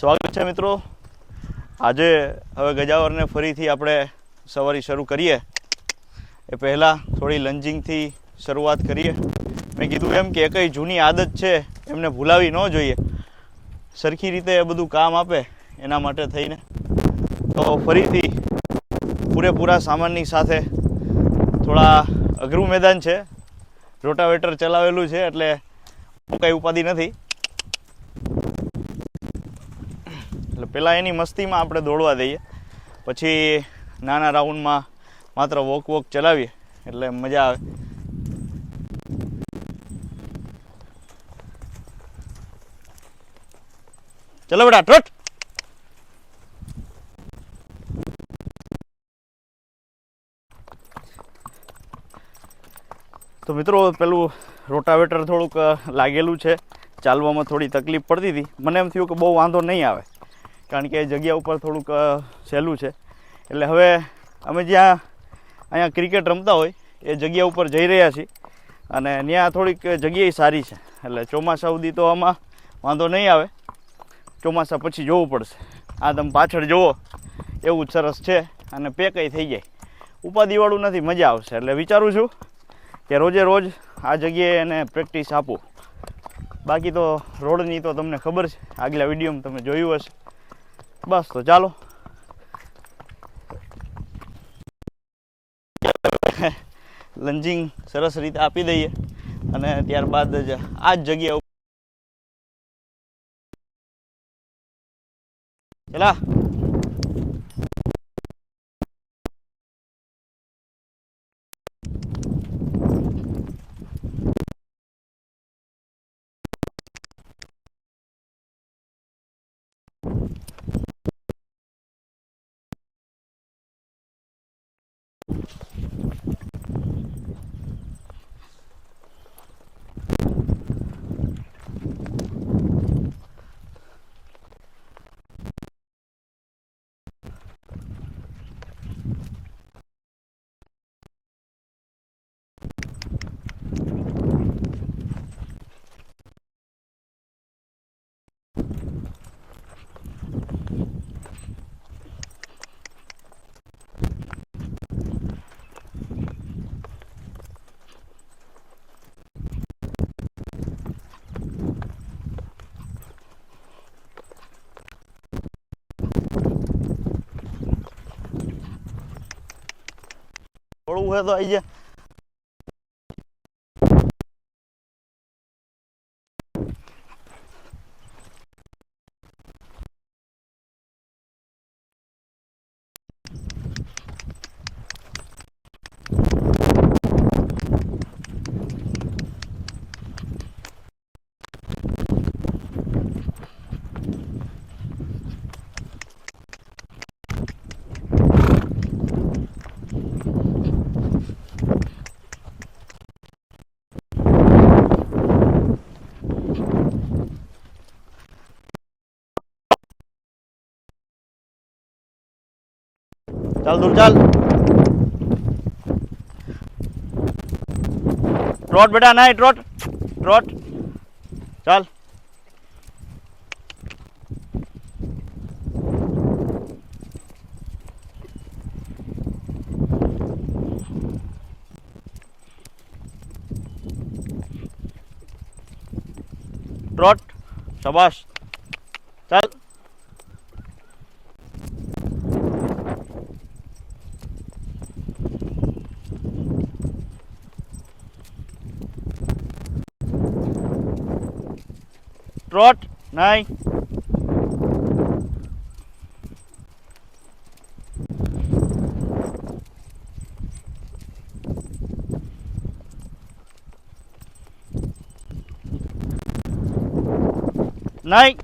સ્વાગત છે મિત્રો. આજે હવે ગજાવરને ફરીથી આપણે સવારી શરૂ કરીએ. એ પહેલાં થોડી લંજિંગથી શરૂઆત કરીએ. મેં કીધું એમ કે કઈ જૂની આદત છે, એમને ભૂલાવી ન જોઈએ. સરખી રીતે એ બધું કામ આપે એના માટે થઈને. તો ફરીથી પૂરેપૂરા સામાનની સાથે થોડા અઘરું મેદાન છે. રોટાવેટર ચલાવેલું છે એટલે હું કંઈ ઉપાધિ નથી એટલે પહેલાં એની મસ્તીમાં આપણે દોડવા દઈએ. પછી નાના રાઉન્ડમાં માત્ર વોક વોક ચલાવીએ, એટલે મજા આવે. ચલો બેટા ટ્રોટ તો મિત્રો, પેલું રોટાવેટર થોડુંક લાગેલું છે. ચાલવામાં થોડી તકલીફ પડતી હતી. મને એમ થયું કે બહુ વાંધો નહીં આવે. કારણ કે જગ્યા ઉપર થોડુંક સહેલું છે. એટલે હવે અમે જ્યાં અહીંયા ક્રિકેટ રમતા હોય, એ જગ્યા ઉપર જઈ રહ્યા છીએ. અને ત્યાં થોડીક જગ્યાએ સારી છે. એટલે ચોમાસા સુધી તો આમાં વાંધો નહીં આવે. ચોમાસા પછી જોવું પડશે. આ તમે પાછળ જુઓ, એવું જ સરસ છે અને પેકઈ થઈ જાય. ઉપાધિવાળું નથી, મજા આવશે. એટલે વિચારું છું કે રોજે રોજ આ જગ્યાએ એને પ્રેક્ટિસ આપું. બાકી તો રોડની તો તમને ખબર છે. આગલા વિડીયોમાં તમે જોયું હશે. બસ તો ચાલો. લંજિંગ સરસ રીતે આપી દઈએ અને ત્યારબાદ જ આ જ જગ્યા ચલા. થોડું હોય તો આવી જાય ચાલ દૂર ચાલ ટ્રોટ બેટા નહીં ટ્રોટ ટ્રોટ ચાલ ટ્રોટ શાબાશ ચાલ ટ્રોટ નહીં નહીં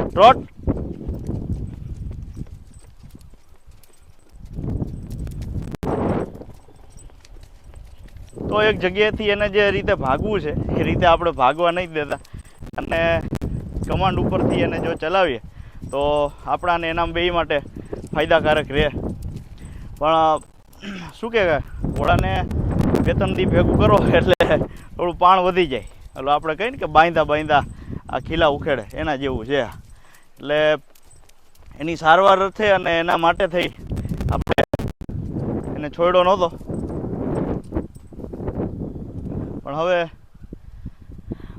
ટ્રોટ તો એક જગ્યાએથી એને જે રીતે ભાગવું છે, એ રીતે આપણે ભાગવા નહીં દેતા. અને કમાન્ડ ઉપરથી એને જો ચલાવીએ, તો આપણાને એના બે માટે ફાયદાકારક રહે. પણ, શું કે ઘોડાને વેતનથી ભેગું કરો એટલે થોડું પાણ વધી જાય. એટલે આપણે કહીએ ને કે બાંધા બાંધા આ ખીલા ઉખેડે, એના જેવું છે. એટલે એની સારવાર અર્થે અને એના માટે થઈ આપણે એને છોડ્યો નહોતો. પણ હવે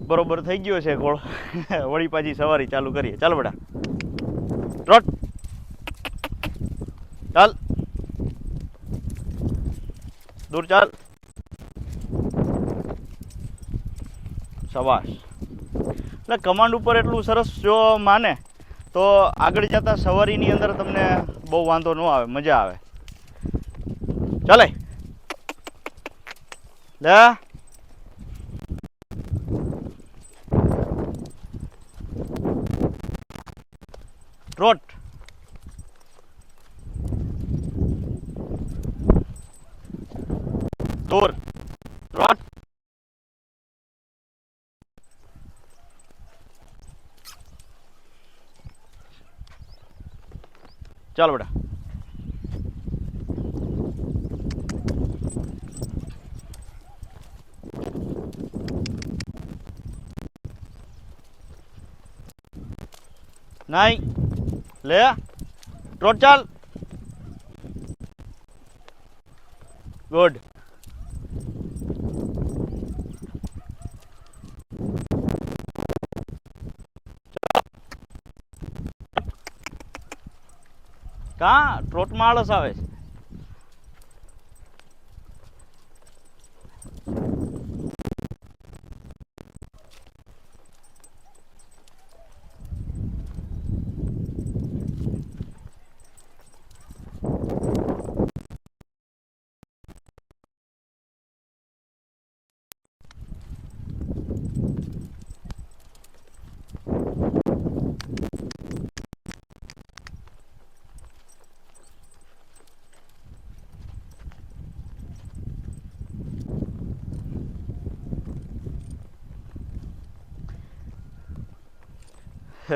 બરોબર થઈ ગયો છે ગોળ. વળી પાછી સવારી ચાલુ કરીએ. ચાલો બેટા. ટ્રોટ ચાલ. દૂર ચાલ. સવાસ. એટલે કમાન્ડ ઉપર એટલું સરસ જો માને, તો આગળ જતા સવારીની અંદર તમને બહુ વાંધો ન આવે, મજા આવે. ચાલે. લે. ટ્રોટ દૂર ટ્રોટ ચાલો બેટા નહીં લે ટ્રોટ ચાલ. ગુડ કા ટ્રોટમાં આળસ આવે છે?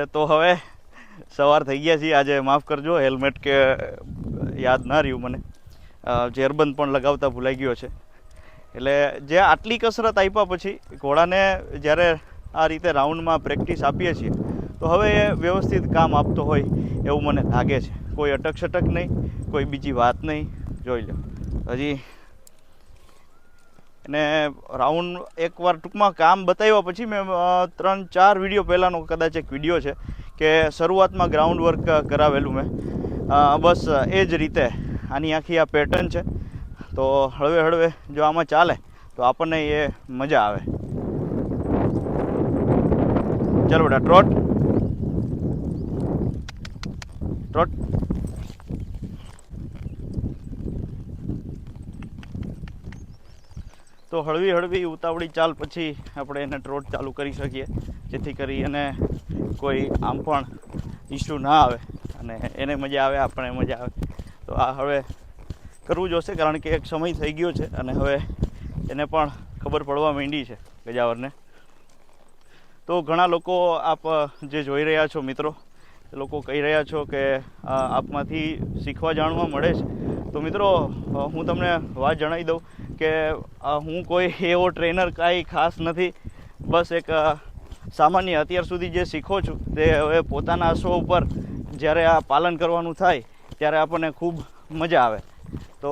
તો હવે સવાર થઈ ગયા છીએ. આજે માફ કરજો, હેલ્મેટ કે યાદ ના રહ્યું મને. ઝેરબંધ પણ લગાવતા ભૂલાઈ ગયો છે. એટલે જે આટલી કસરત આપ્યા પછી ઘોડાને જ્યારે આ રીતે રાઉન્ડમાં પ્રેક્ટિસ આપીએ છીએ, તો હવે એ વ્યવસ્થિત કામ આપતો હોય એવું મને લાગે છે. કોઈ અટક સટક નહીં, કોઈ બીજી વાત નહીં. જોઈ લો. હજી અને રાઉન્ડ એકવાર ટૂંકમાં કામ બતાવ્યા પછી મેં ત્રણ, ચાર વીડિયો પહેલાંનો કદાચ એક વીડિયો છે કે શરૂઆતમાં ગ્રાઉન્ડ વર્ક કરાવેલું મેં. બસ એ જ રીતે. આની આખી આ પેટર્ન છે. તો હળવે હળવે જો આમાં ચાલે, તો આપણને એ મજા આવે. ચાલો બેટા ટ્રોટ ટ્રોટ તો હળવી હળવી ઉતાવળી ચાલ પછી આપણે એને ટ્રોટ ચાલુ કરી શકીએ. જેથી કરી અને કોઈ આમ પણ ઇસ્યુ ના આવે અને એને મજા આવે આપણે મજા આવે. તો આ હવે કરવું જોશે કારણ કે એક સમય થઈ ગયો છે અને હવે એને પણ ખબર પડવા માંડી છે ગજાવરને. તો ઘણા લોકો આપ, જે જોઈ રહ્યા છો મિત્રો, એ લોકો કહી રહ્યા છો કે આપમાંથી શીખવા જાણવા મળે છે. તો મિત્રો, હું તમને વાત જણાવી દઉં. કે હું કોઈ એવો ટ્રેનર કાંઈ ખાસ નથી. બસ એક સામાન્ય અત્યાર સુધી જે શીખો છું તે હવે પોતાના અશ્વ ઉપર જ્યારે આ પાલન કરવાનું થાય ત્યારે આપણને ખૂબ મજા આવે. તો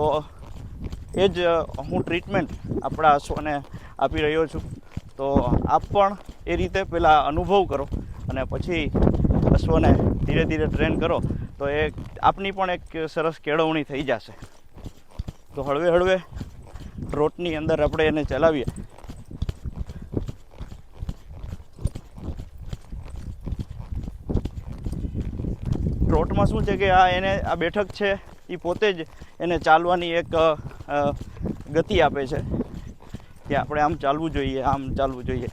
એ જ હું ટ્રીટમેન્ટ આપણા અશ્વને આપી રહ્યો છું. તો આપ પણ એ રીતે પહેલાં અનુભવ કરો અને પછી અશ્વને ધીરે ધીરે ટ્રેન કરો. તો એ આપની પણ એક સરસ કેળવણી થઈ જશે. તો હળવે હળવે ટ્રોટની અંદર આપણે એને ચલાવીએ. ટ્રોટમાં શું છે કે આ એને, આ બેઠક છે, એ પોતે જ એને ચાલવાની એક ગતિ આપે છે. કે આપણે આમ ચાલવું જોઈએ, આમ ચાલવું જોઈએ.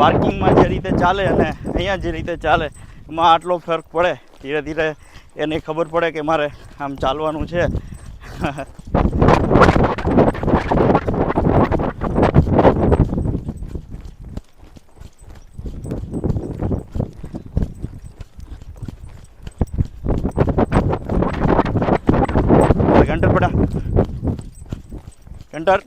પાર્કિંગમાં જે રીતે ચાલે અને અહીંયા જે રીતે ચાલે, એમાં આટલો ફરક પડે. ધીરે ધીરે એને ખબર પડે કે મારે આમ ચાલવાનું છે. ઘંટર પડા. ઘંટર?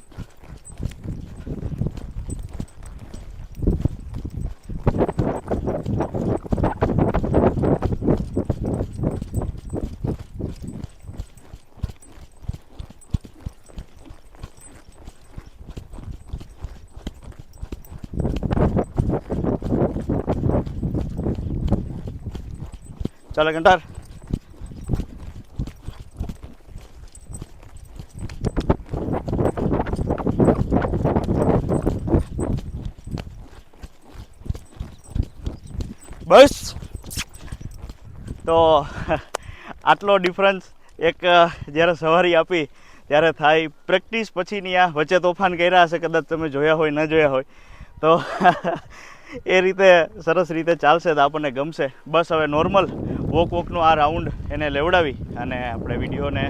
ચાલો ઘંટાર બસ. તો, આટલો ડિફરન્સ એક જ્યારે સવારી આપી, ત્યારે થાય પ્રેક્ટિસ પછીની આ વચ્ચે તોફાન કર્યા હશે, કદાચ તમે જોયા હોય, ન જોયા હોય. તો, એ રીતે સરસ રીતે ચાલશે તો આપણને ગમશે. બસ હવે નોર્મલ વોક વોકનો આ રાઉન્ડ એને લેવડાવી અને આપણે વિડીયોને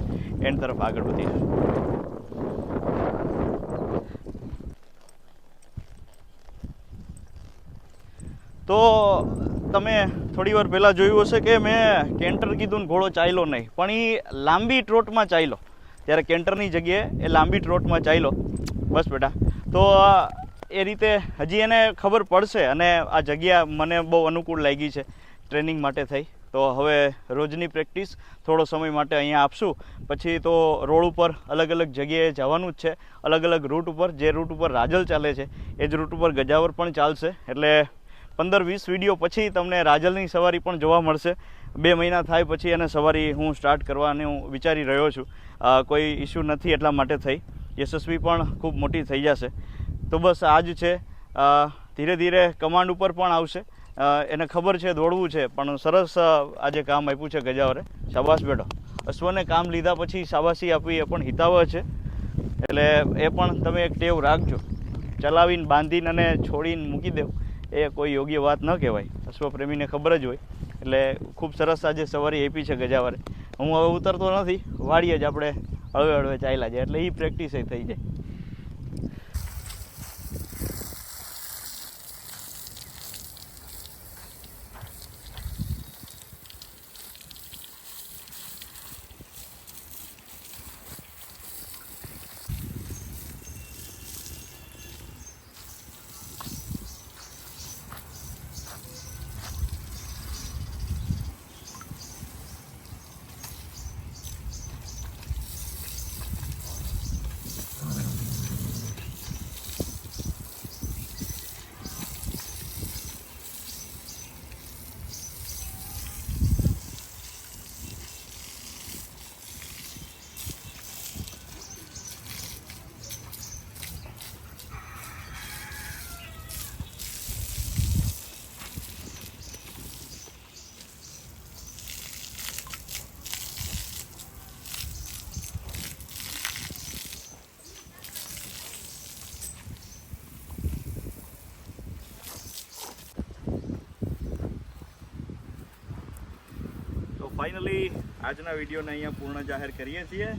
એન્ડ તરફ આગળ વધીએ તો તમે થોડી વાર પહેલાં જોયું હશે કે મેં કેન્ટર કીધું ને ઘોડો ચાલ્યો નહીં, પણ એ લાંબી ટ્રોટમાં ચાલ્યો. ત્યારે કેન્ટરની જગ્યાએ એ લાંબી ટ્રોટમાં ચાલ્યો. બસ બેટા. તો એ રીતે હજી એને ખબર પડશે અને આ જગ્યા મને બહુ અનુકૂળ લાગી છે ટ્રેનિંગ માટે થઈ. તો હવે રોજની પ્રેક્ટિસ થોડો સમય માટે અહીંયા આપશું. પછી તો રોડ ઉપર અલગ અલગ જગ્યાએ જવાનું જ છે. અલગ અલગ રૂટ ઉપર, જે રૂટ ઉપર રાજલ ચાલે છે, એ જ રૂટ ઉપર ગજાવર પણ ચાલશે. એટલે પંદર વીસ વીડિયો પછી તમને રાજલની સવારી પણ જોવા મળશે. બે મહિના થાય પછી એને સવારી હું સ્ટાર્ટ કરવાની હું વિચારી રહ્યો છું. કોઈ ઇસ્યુ નથી એટલા માટે થઈ. યશસ્વી પણ ખૂબ મોટી થઈ જશે. તો બસ આ જ છે. ધીરે ધીરે કમાન્ડ ઉપર પણ આવશે. એને ખબર છે, દોડવું છે, પણ સરસ આજે કામ આપ્યું છે ગજાવરે. શાબાશ બેટો. અશ્વને કામ લીધા પછી શાબાશી આપવી એ પણ હિતાવહ છે. એટલે એ પણ તમે એક ટેવ રાખજો. ચલાવીને બાંધીને અને છોડીને મૂકી દેવું. એ કોઈ યોગ્ય વાત ન કહેવાય. અશ્વપ્રેમીને ખબર જ હોય. એટલે ખૂબ સરસ આજે સવારી આપી છે ગજાવરે. હું હવે ઉતરતો નથી. વાડીએ જ આપણે હળવે હળવે ચાલ્યા જાય. એટલે એ પ્રેક્ટિસ થઈ જાય તો ફાઇનલી આજના વિડીયોને અહીંયા પૂર્ણ જાહેર કરીએ છીએ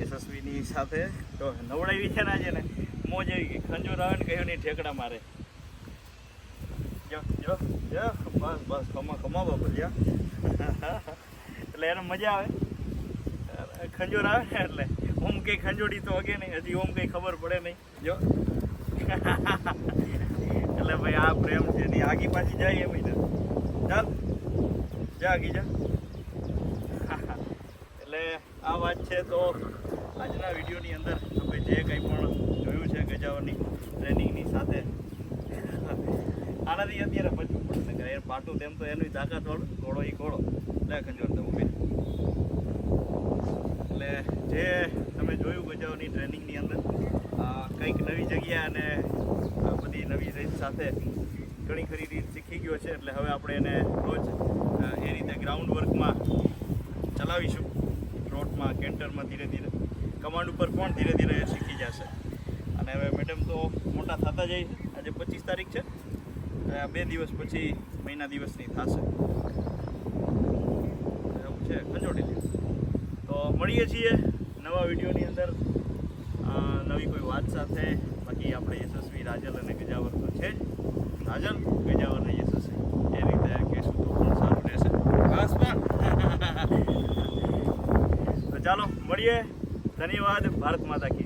યશસ્વીની સાથે. તો નવડાવી છે ને આજે ને, મોજ આવી ગઈ. ખંજોર આવે ને કહ્યું નહીં ઠેકડા મારે. જો જો જો, બસ બસ, ખમા ખમા બાપુ જા એટલે એને મજા આવે. ખંજુર આવે ને એટલે. ઓમ કંઈ ખંજોડી તો હગે નહીં, હજી ઓમ કંઈ ખબર પડે નહીં. જો. એટલે ભાઈ, આ પ્રેમ છે. એની આગી પાછી જાય એમ ચાલ. જા આગી, જા એટલે આ વાત છે, તો આજના વિડીયોની અંદર તમે જે કંઈ પણ જોયું છે ગજાવરની ટ્રેનિંગની સાથે, આનાથી અત્યારે બચવું પડશે કે એ પાટું તેમ તો એની તાકાત વાળું ઘોડો એ ઘોડો. લે ખંજોર તમે ઊભી એટલે જે તમે જોયું ગજાવરની ટ્રેનિંગની અંદર કંઈક નવી જગ્યા અને બધી નવી રીત સાથે ઘણી ખરી રીત શીખી ગયો છે, એટલે હવે આપણે એને રોજ એ રીતે ગ્રાઉન્ડ વર્કમાં ચલાવીશું રોડમાં કેન્ટરમાં ધીરે ધીરે કમાન્ડ ઉપર પણ ધીરે ધીરે શીખી જશે અને હવે મેડમ તો મોટા થતા જાય છે આજે પચીસ તારીખ છે. આ બે દિવસ પછી મહિના દિવસની થશે. એવું છે, ખંજોડી દિવસ તો મળીએ છીએ નવા વિડીયોની અંદર. નવી કોઈ વાત સાથે. બાકી આપણે યશસ્વી રાજલ અને ગજાવર તો છે જ. રાજલ, ગજાવર અને યશસ્વી. એ રીતે કહેશું તો પણ સારું રહેશે. તો ચાલો, મળીએ. ધન્યવાદ. ભારત માતા કી